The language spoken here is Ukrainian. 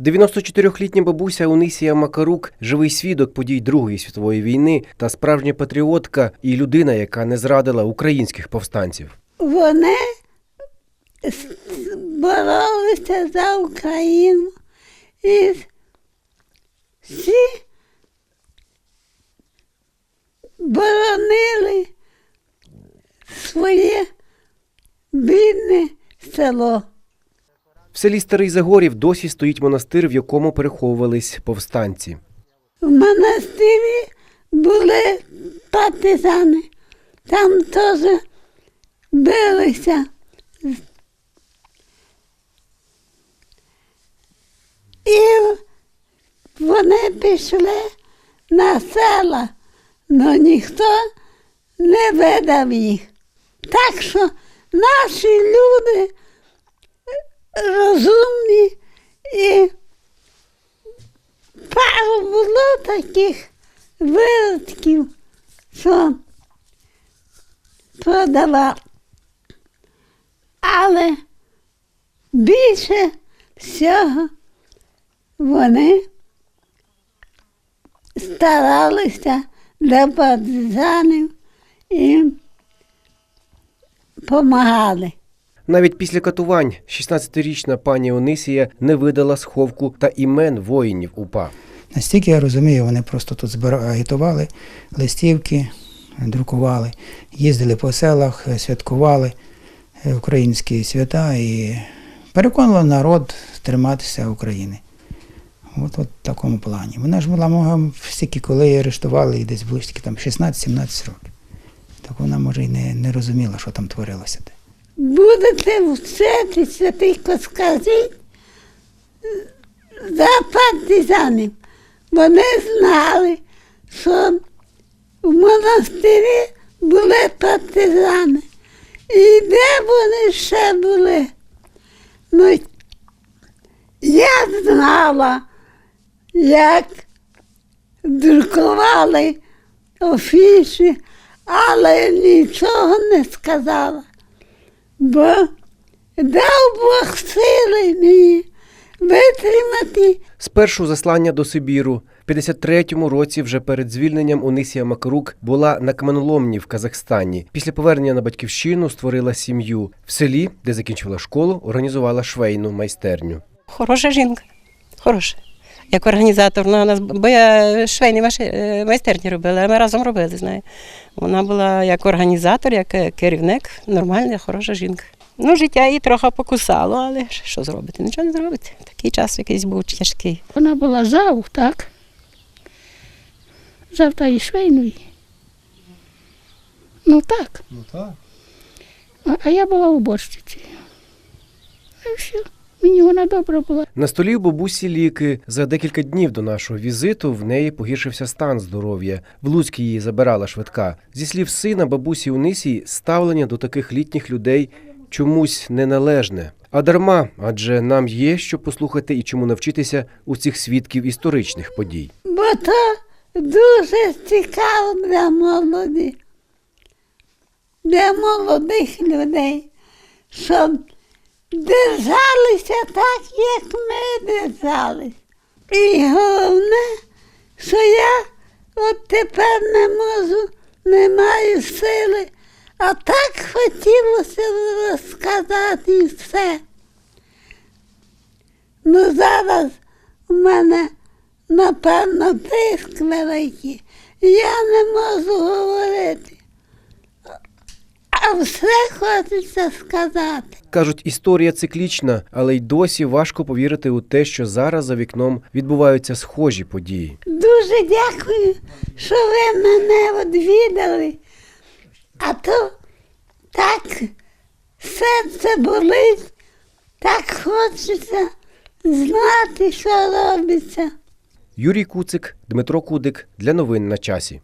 94-літня бабуся Унисія Макарук живий свідок подій Другої світової війни та справжня патріотка і людина, яка не зрадила українських повстанців. Вони боролися за Україну і всі боронили своє бідне село. В селі Старий Загорів досі стоїть монастир, в якому переховувались повстанці. В монастирі були партизани, там теж билися. І вони пішли на села, але ніхто не видав їх. Так що наші люди розумні і пару було таких виродків, що продавав. Але більше всього вони старалися для партизанів і допомагали. Навіть після катувань 16-річна пані Онисія не видала сховку та імен воїнів УПА. Настільки я розумію, вони просто тут агітували листівки, друкували, їздили по селах, святкували е, українські свята і переконували народ триматися України. От, в такому плані. Вона ж була мога стільки, коли її арештували, і десь стільки там 16-17 років. Так вона, може, і не, не розуміла, що там творилося. Де. Будете вчитися, тільки скажіть за партизанів. Вони знали, що в монастирі були партизани. І де вони ще були? Ну, я знала, як друкували афіші, але нічого не сказала бо дав Бог сили мені витримати. Спершу заслання до Сибіру. В 53-му році, вже перед звільненням, Унисія Макарук була на каменоломні в Казахстані. Після повернення на батьківщину створила сім'ю. В селі, де закінчила школу, організувала швейну майстерню. Хороша жінка. Хороша. Як організатор, вона нас, бо я швейні е, майстерні робила, а ми разом робили з нею. Вона була як організатор, як е, керівник, нормальна, хороша жінка. Ну, життя її трохи покусало, але що зробити? Нічого не зробити. Такий час якийсь був тяжкий. Вона була зав, так? Зав та і швейної. Ну так. Ну так. А, а я була уборщицею. І все. Мені вона добра була. На столі у бабусі ліки. За декілька днів до нашого візиту в неї погіршився стан здоров'я. В Луцьк її забирала швидка. Зі слів сина бабусі Унисії, ставлення до таких літніх людей чомусь неналежне. А дарма, адже нам є що послухати і чому навчитися у цих свідків історичних подій. бо то дуже цікаво для молоді, для молодих людей, щоб держалися так, як ми держались. І головне, що я от тепер не можу, не маю сили, а так хотілося розказати все. Ну зараз у мене напевно тиск великий. Я не можу говорити. Все хочеться сказати. Кажуть, історія циклічна, але й досі важко повірити у те, що зараз за вікном відбуваються схожі події. Дуже дякую, що ви мене відвідали. А то так серце болить, так хочеться знати, що робиться. Юрій Куцик, Дмитро Кудик для новин на часі.